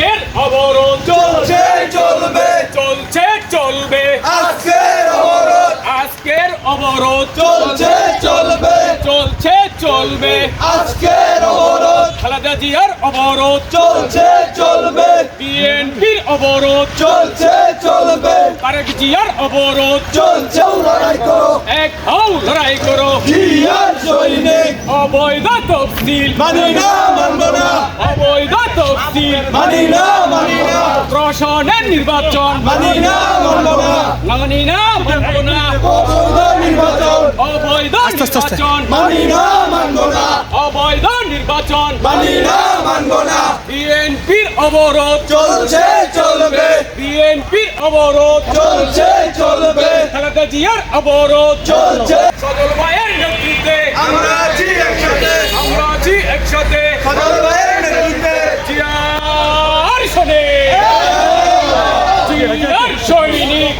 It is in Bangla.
আজকের অবরোধ চলছে চলবে। চলছে চলবে। আজকের অবরোধ। আজকের অবরোধ চলছে চলবে। চলছে চলবে। আজকের অবরোধ। খালেদা জিয়ার অবরোধ চলছে চলবে। বিএনপির অবরোধ চলছে চলবে। তারেক জিয়ার অবরোধ চলছে লড়াই করো। এক হও লড়াই করো। জিয়ার সৈনিক। অবৈধ তফসিল মানি না তফসিল মানি না মানি না প্রশাসনের নির্বাচন। মানি না মানব না মানি না মানব না অবৈধ নির্বাচন। অবৈধ নির্বাচন মানি না মানব না অবৈধ নির্বাচন। মানি না মানব না বিএনপির অবরোধ। চলছে চলবে। বিএনপির অবরোধ। চলছে চলবে। খালেদা জিয়ার অবরোধ। চলছে। সদল ভাইয়ের নেতৃত্বে। আমরা আছি একসাথে। আমরা আছি একসাথে। ভাইয়ের নেতৃত্বে জিয়ার শোনে জিয়ার সৈনিক।